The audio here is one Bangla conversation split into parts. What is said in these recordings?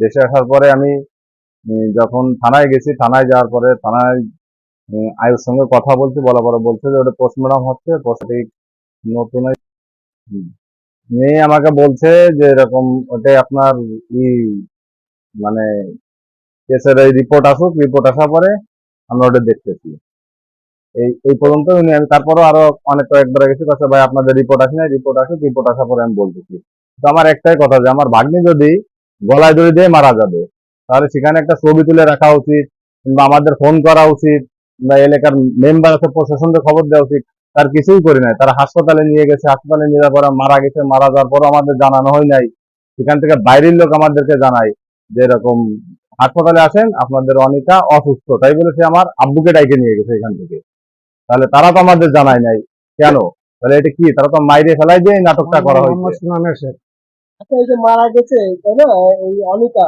দেশে আসার পরে আমি যখন থানায় গেছি, থানায় যাওয়ার পরে থানায় আয়ুর সঙ্গে কথা বলছি, বলা পরে বলছে যে ওটা পোস্টমর্টম হচ্ছে পোস্টিক নতুন মেয়ে আমাকে বলছে যে এরকম ওটাই আপনার ই মানে কেসের এই রিপোর্ট আসুক রিপোর্ট আসার পরে আমরা ওটা দেখতেছি। এই এই পর্যন্ত উনি আমি তারপরও আরও অনেক কয়েকবার গেছি কাছে ভাই আপনাদের রিপোর্ট আসে না রিপোর্ট আসুক রিপোর্ট আসার পরে আমি বলতেছি। তো আমার একটাই কথা যে, আমার ভাগ্নি যদি গলায় দড়ি দিয়ে মারা যাবে, তাহলে সেখানে একটা ছবি তুলে রাখা উচিত, কিংবা আমাদের ফোন করা উচিত বা এলাকার মেম্বার আছে প্রশাসনকে খবর দেওয়া উচিত, তার কিছুই করি নাই। তারা হাসপাতালে নিয়ে গেছে, হাসপাতালে নিয়ে যাওয়ার পরে মারা গেছে, মারা যাওয়ার পরও আমাদের জানানো হয় নাই। সেখান থেকে বাইরের লোক আমাদেরকে জানায় যে এরকম হাসপাতালে আসেন আপনাদের অনিতা অসুস্থ। তাই বলে সে আমার আব্বুকে ডাইকে নিয়ে গেছে এখান থেকে। তাহলে তারা তো আমাদের জানায় নাই। কেন? তাহলে এটা কি? তারা তো মাইরে ফেলাই দিয়ে নাটকটা করা হয়েছে। আচ্ছা এই যে মারা গেছে তাই না? এই অনিতা।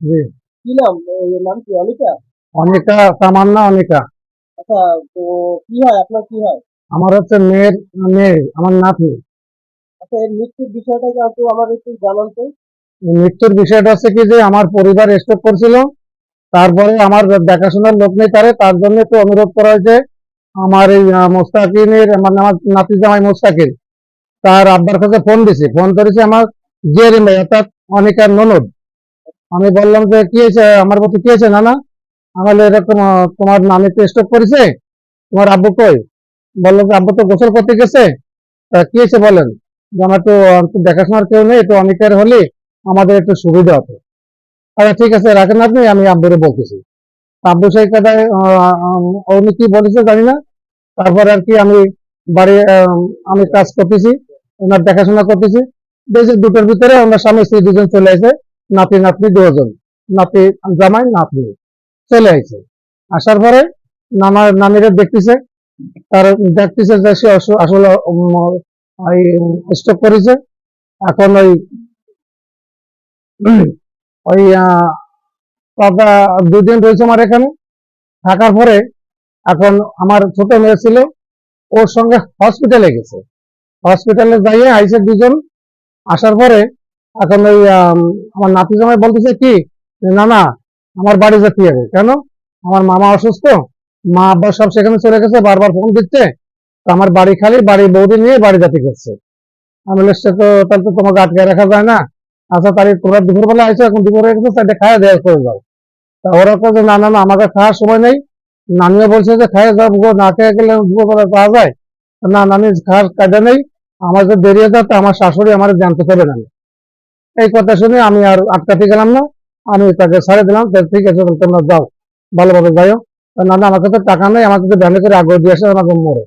জি। কি নাম? এই নাম কি অনিতা? অনিকা তামান্না অনিকা আচ্ছা তো কি হয়? আপনার কি হয়? আমার হচ্ছে মেয়ের মেয়ে আমার নাতি। আচ্ছা এর মৃত্যুর বিষয়টা কি একটু আমাদের একটু জানান তো। মৃত্যুর বিষয়টা হচ্ছে কি যে আমার পরিবার স্টক করছিল তারপরে আমার দেখাশোনার লোক নেই তারে তার জন্য একটু অনুরোধ করা হয়েছে আমার এই আহ, মোস্তাকিনের মানে আমার নাতি জামাই মোস্তাকিন তার আব্বার কাছে ফোন দিছি ফোন করেছে আমার জেরি মেয়ে অর্থাৎ অনিকার ননদ। আমি বললাম যে কি হয়েছে? আমার প্রতি কি হয়েছে নানা? আমার এরকম তোমার নামে তো স্টক করেছে? তোমার আব্বু কই? বলল যে আব্বু তো গোসল করতে গেছে। তা কি হয়েছে বলেন? আমার তো দেখাশোনার কেউ নেই তো অনিকের হলে আমাদের একটু সুবিধা হতো আচ্ছা ঠিক আছে রাখেন আপনি আমি আব্বুরে বলতেছি। আব্বু আহ, উনি কি বলেছে জানি না। তারপর আর কি আমি বাড়ি আমি কাজ করতেছি ওনার দেখাশোনা করতেছি। বেশ দুটোর ভিতরে ওনার স্বামী স্ত্রী দুজন চলে আসে নাতি নাতনি দুজন। নাতি জামাই নাতনি চলে আসে। আসার পরে নানা নানিরা দেখতেছে তার দেখতেছে যে সে আস- আসলে স্টক করেছে। এখন ওই ওই দুদিন রয়েছে আমার এখানে। থাকার পরে এখন আমার ছোট মেয়ে ছিল ওর সঙ্গে হসপিটালে গেছে। হসপিটালে যাইয়ে আইসে দুজন। আসার পরে এখন ওই আমার নাতি জামাই বলতেছে কি না না, আমার বাড়ি যেতে হবে। কেন? আমার মামা অসুস্থ, মা আব্বা সব সেখানে চলে গেছে, বারবার ফোন দিচ্ছে। আমার বাড়ি খালি, বাড়ি বৌদি নিয়ে বাড়ি যেতে গেছে আমি তো, তাহলে তো তোমাকে আটকে রাখা যায় না। আচ্ছা তাহলে তোমরা দুপুরবেলা আইসো এখন দুপুরে গেছো সেটা খাওয়া দেওয়া করে যাও। তা ওরা তো না না না আমাকে খাওয়ার সময় নেই। নানিও বলছে যে, খাইয়ে গো না খেয়ে গেলে দুপুরবেলা পাওয়া যায়? না, নানি, খাওয়ার কাজে নেই। আমার যে দেরি হয়ে যাচ্ছে, আমার শাশুড়ি আমার জানতে পারবে না। এই কথা শুনে আমি আর আটকাতে গেলাম না। আমি তাকে ছাড়ে দিলাম তো ঠিক আছে তোমরা যাও, ভালোভাবে যাইও। তা না না আমার কাছে টাকা নেই, আমাকে তো ভ্যানে করে আগ্রহ দিয়ে আসে, আমাকে মোড়ে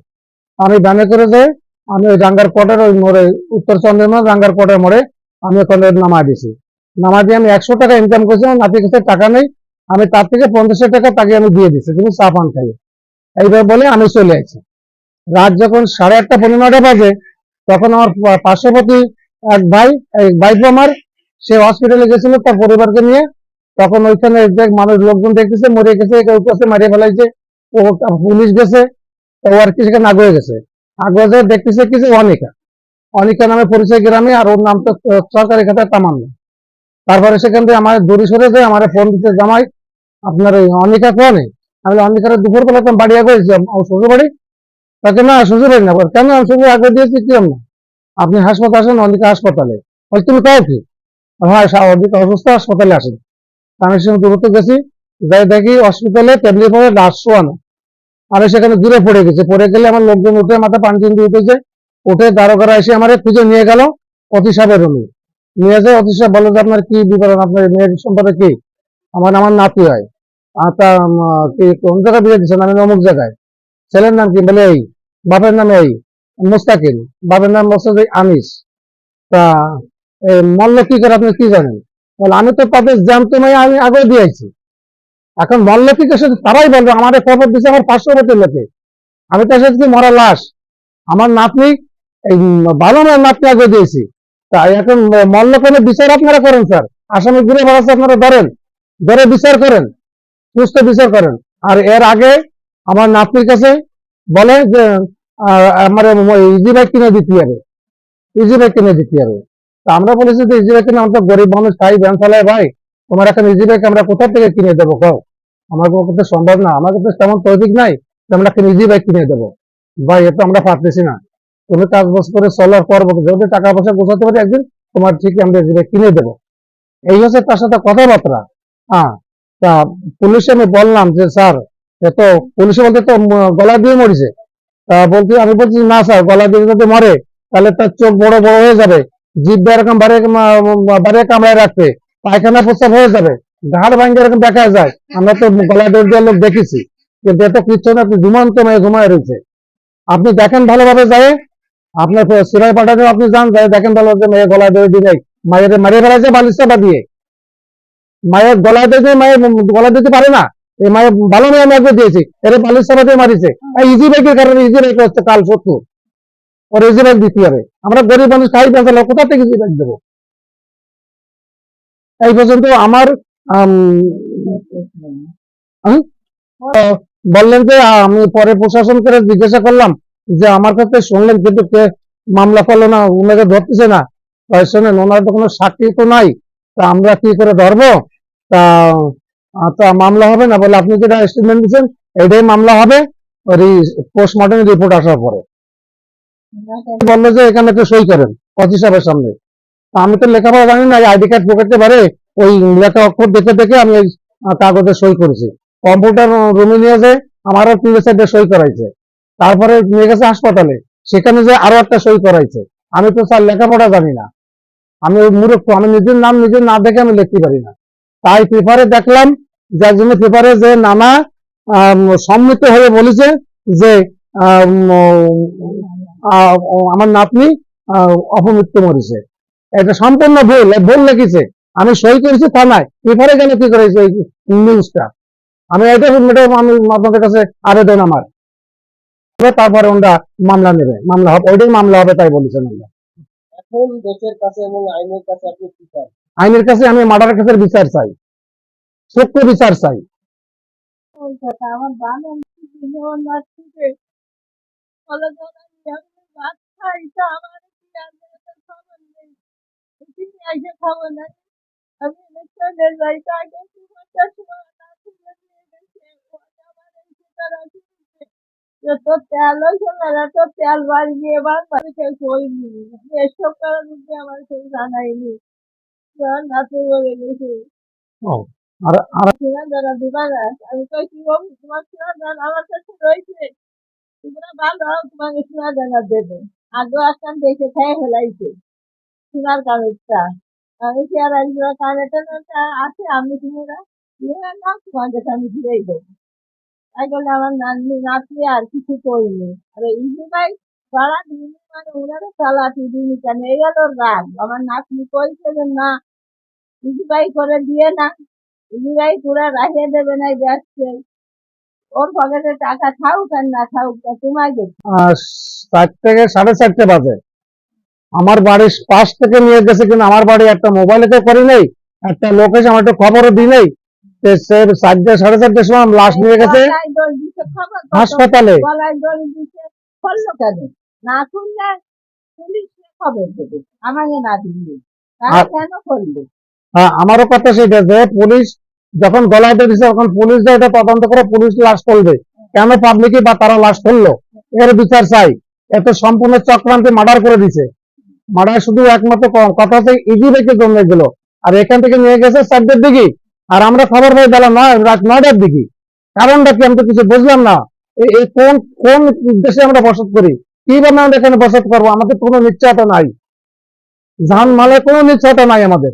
আমি ভ্যানে করে যাই, আমি ওই ডাঙ্গার কোটের ওই মোড়ে, উত্তর চন্দ্রমা ডাঙ্গার কোটের মোড়ে আমি ওখানে নামা দিছি। নামা দিয়ে আমি একশো টাকা ইনকাম করছি, আমার নাতির কাছে টাকা নেই, আমি তার থেকে পঞ্চাশ টাকা তাকে আমি দিয়ে দিছি, তুমি চা পান খাই এইভাবে বলে আমি চলে আসি রাত যখন সাড়ে আটটা পনেরো নটা বাজে, তখন আমার পার্শ্ববর্তী এক ভাই এক ভাই আমার, সে হসপিটালে গেছিল তার পরিবারকে নিয়ে। তখন ওইখানে মানুষ লোকজন দেখতেছে, মরে গেছে কেউ কাছে মারিয়ে ফেলাইছে। ও পুলিশ গেছে, ও আর কি সেখানে আগে গেছে। আগে যে দেখতেছে কি যে অনিকা। অনিকা নামে পরিচয় গ্রামে আর ওর নাম তো আহ, সরকারি খাতায় তামান্না। তারপরে সেখান থেকে আমার দড়ি সরে যায় আমার ফোন দিতে জামাই আপনার ওই অনিকা কোনে আমি অনিকার দুপুর বেলা তো বাড়ি আগে ও শ্বশুর বাড়ি তাকে না শ্বশুর বাড়ি না। কেন? আমি শ্বশুর আগে দিয়েছি কি না আপনি হাসপাতাল আসেন অনিকা হাসপাতালে। বলে, তুমি কাও কি? হ্যাঁ স্বাভাবিক অসুস্থ হাসপাতালে আসেন। আমি সেখানে দূরত্ব গেছি যাই দেখি হসপিটালে টেবিলের পরে লাশ শোয়ানো। আমি সেখানে দূরে পড়ে গেছি পড়ে গেলে আমার লোকজন উঠে মাথা পানি চিন্তি উঠেছে। উঠে দারোগারা এসে আমার খুঁজে নিয়ে গেল অতি সাহেবের নিয়ে যায় অতি সাহেব যে, আপনার কি বিবরণ? আপনার মেয়ের সম্পর্কে কি? আমার আমার নাতি হয়। আর তা কি, কোন জায়গায় বিয়ে দিচ্ছেন আমি অমুক জায়গায়। ছেলের নাম কি? বলে এই, বাপের নাম এই মুস্তাকিন বাপের নাম যে আনিস। তা মল্ল কি করে আপনি কি জানেন? বলে, আমি তো তাদের জ্যান্ত মেয়ে আমি আগে দিয়েছি। এখন মল্ল কি সেটা তারাই বলবে। আমাদের খবর দিচ্ছে আমার পার্শ্ববর্তী লোকে। আমি তো এসেছি মরা লাশ। আমার নাতনি ভালো নাতনি আগে দিয়েছি। তাই এখন মল্ল বিচার আপনারা করেন, স্যার। আসামি ঘুরে বেড়াচ্ছে, আপনারা ধরেন। ধরে বিচার করেন, সুস্থ বিচার করেন। আর এর আগে আমার নাতনির কাছে বলে যে আমার ইজি বাইক কিনে দিতে হবে। ইজি বাইক কিনে দিতে হবে। তা আমরা বলেছি যে, ইজি বাইক কিনে, আমরা গরিব মানুষ খাই ভ্যান চালায়, ভাই। তোমার এখন ইজি বাইক আমরা কোথা থেকে কিনে দেবো, কও? আমার পক্ষে সম্ভব না। আমার কাছে তেমন তৈরিক নাই যে, আমরা ইজি বাইক কিনে দেবো। ভাই, এ তো আমরা পারতেছি না। তুমি কাজ বাজ করে চলার পর যদি টাকা পয়সা গোছাতে পারি একদিন তোমার ঠিকই আমরা কিনে দেবো। এই হচ্ছে তার সাথে কথাবার্তা। হ্যাঁ তা পুলিশে আমি বললাম যে, স্যার তো পুলিশে বলতে তো গলা দিয়ে মরেছে। তা বলতে, আমি বলছি, না, স্যার, গলা দিয়ে যদি মরে, তাহলে তার চোখ বড় বড় হয়ে যাবে। জিভ এরকম বারে বারে কামড়ায় রাখবে। পায়খানা প্রস্তাব হয়ে যাবে। ঘাড় ভাঙ্গে এরকম দেখা যায়। আমরা তো গলা দেওয়ার লোক দেখেছি। কিন্তু এত কিচ্ছু না আপনি ঘুমান্ত মেয়ে, ঘুমায় রয়েছে। আপনি দেখেন ভালোভাবে যায়। আপনার সিরাই পাঠাতে আপনি যান দেখেন ভালোভাবে মেয়ে গলায় দৌড় দিয়ে মায়ের মারিয়ে ফেলাছে বালিশটা বাঁধিয়ে। মায়ের গলায় দিতে মায়ের গলা দিতে পারে না। এই মায়ের ভালো মেয়ে আমি একবার দিয়েছি বালিশ চাপা দিয়ে মারিছে। ইজি বাইকের কারণে ইজি বাইক হচ্ছে কাল শত্রু ওর ইজি বাইক দিতে হবে। আমরা গরিব মানুষ খাই পেঁচালো কোথা থেকে ইজি বাইক দেবো? এই পর্যন্ত আমার? বললেন যে আমি পরে প্রশাসন করে জিজ্ঞাসা করলাম যে আমার কাছে শুনলেন কিন্তু মামলা করল না ওনাকে ধরতেছে না। শোনেন, ওনার তো কোনো সাক্ষী তো নাই। তা আমরা কি করে ধরবো? তা তা মামলা হবে না বলে আপনি যেটা স্টেটমেন্ট দিচ্ছেন এটাই মামলা হবে। পোস্টমর্টম রিপোর্ট আসার পরে। বলল যে এখানে একটা সই করেন অফিস সাহেবের সামনে। আমি তো লেখাপড়া জানি না আইডি কার্ড পকেটে পারে ওই লেখা অক্ষর দেখে দেখে আমি কাগজে সই করেছি। কম্পিউটার রুমে নিয়ে যে আমারও তিন সাইডে সই করাইছে। তারপরে নিয়ে গেছে হাসপাতালে। সেখানে যে আরও একটা সই করাইছে। আমি তো স্যার লেখাপড়া জানি না। আমি ওই মূর্খ আমি নিজের নাম নিজের না দেখে আমি লিখতে পারি না। তাই পেপারে দেখলাম যে একজনের পেপারে যে নানা আম, সম্মিলিত হয়ে বলেছে যে আমার নাতনি অপমৃত্যু মরেছে। এটা সম্পূর্ণ ভুল ভুল লিখেছে। আমি সই করেছি থানায়। পেপারে কেন কি করেছে নিউজটা আমি এটা আমি আপনাদের কাছে আবেদন আমার। তারপরে ওনারা মামলা নেবে। মামলা হবে ওইটাই মামলা হবে তাই বলেছেন ওনারা। এখন দেশের কাছে এবং আইনের কাছে আপনি কি চান? আইনের কাছে আমি মার্ডার কেসের বিচার চাই। সত্য বিচার চাই। আমার আমি তা না তুলে দিয়ে হয়েছে মেলা তোর তেল বাড়ি গিয়ে বার বাড়ি কেউ কইনি এসব কারণ আমার কেউ জানাইনি নাচে বলে গেছে। আর আর সিলিন্ডার দিবা না? আমি কই কি গো তোমার সিলিন্ডার আমার কাছে রয়েছে। তোমরা ভালো হও তোমাকে সিলিন্ডার দেবে। আগে আসতাম দেখে খেয়ে ফেলাইছে। সোনার কাগজটা। আমি কি আর একবার কাগজটা আছে আমি তোমরা নিয়ে না তোমাদের আমি ঘুরেই দেবো। তাই বলে আমার নাতনি নাতনি আর কিছু করিনি। আর ইজি ভাই, সারা দিন মানে ওনারা চালাতি দিন কেন? এই গেল রাগ। আমার নাতনি কইছে যে না ইজি ভাই করে দিয়ে না। ইজিরাই পুরা রাখিয়ে দেবে না যাচ্ছে ওর পকেটে টাকা থাকুক আর না থাকুক তোমাকে চার থেকে সাড়ে চারটে বাজে। আমার বাড়ির পাশ থেকে নিয়ে গেছে কিন্তু আমার বাড়ি একটা মোবাইলে তো করি নেই, একটা লোক এসে আমার একটা খবরও দিই নেই চারটে সাড়ে চারটের সময় লাশ নিয়ে গেছে? হাসপাতালে। আমারও কথা সেটা যে পুলিশ যখন গলায় দিয়েছে তখন পুলিশ এটা তদন্ত করে পুলিশ লাশ করবে কেন পাবলিকে বা তারা লাশ করল এর বিচার চাই। এত সম্পূর্ণ চক্রান্তে মার্ডার করে দিছে। মার্ডার শুধু একমাত্র কথা হচ্ছে ইজি রেখে জমে গেল। আর এখান থেকে নিয়ে গেছে চারটের দিকে। আর আমরা খবর পাই বেলা নয়, রাত নয়টার দিকে। কারণটা কি আমি তো কিছু বুঝলাম না। এই- কোন কোন দেশে আমরা বসত করি? কীভাবে আমরা এখানে বসত করব? আমাদের কোনো নিশ্চয়তা নাই। জান মালে কোনো নিশ্চয়তা নাই আমাদের।